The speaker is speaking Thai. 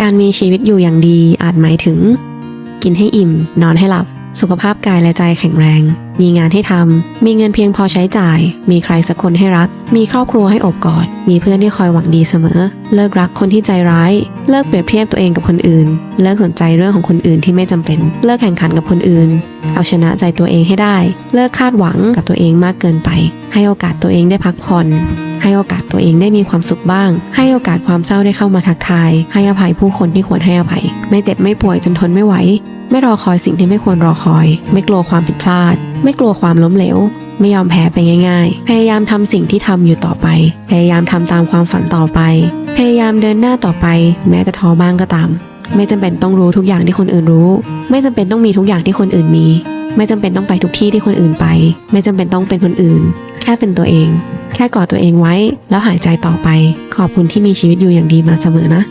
การมีชีวิตอยู่อย่างดีอาจหมายถึง กินให้อิ่ม นอนให้หลับ สุขภาพกายและใจแข็งแรง มีงานให้ทำ มีเงินเพียงพอใช้จ่าย มีใครสักคนให้รัก มีครอบครัวให้อบกอด มีเพื่อนที่คอยหวังดีเสมอ เลิกรักคนที่ใจร้าย เลิกเปรียบเทียบตัวเองกับคนอื่น เลิกสนใจเรื่องของคนอื่นที่ไม่จำเป็น เลิกแข่งขันกับคนอื่น เอาชนะใจตัวเองให้ได้ เลิกคาดหวังกับตัวเองมากเกินไป ให้โอกาสตัวเองได้พักผ่อน ให้โอกาสตัวเองได้มีความสุขบ้าง ให้โอกาสความเศร้าได้เข้ามาทักทาย ให้อภัยผู้คนที่ควรให้อภัย ไม่เจ็บไม่ป่วยจนทนไม่ไหว ไม่รอคอยสิ่งที่ไม่ควรรอคอย ไม่กลัวความผิดพลาด ไม่กลัวความล้มเหลว ไม่ยอมแพ้ไปง่าย ๆ พยายามทำสิ่งที่ทำอยู่ต่อไป พยายามทำตามความฝันต่อไป พยายามเดินหน้าต่อไป แม้จะท้อบ้างก็ตาม ไม่จำเป็นต้องรู้ทุกอย่างที่คนอื่นรู้ ไม่จำเป็นต้องมีทุกอย่างที่คนอื่นมี ไม่จำเป็นต้องไปทุกที่ที่คนอื่นไป ไม่จำเป็นต้องเป็นคนอื่น แค่เป็นตัวเอง แค่กอดตัวเองไว้ แล้วหายใจต่อไป ขอบคุณที่มีชีวิตอยู่อย่างดีมาเสมอนะ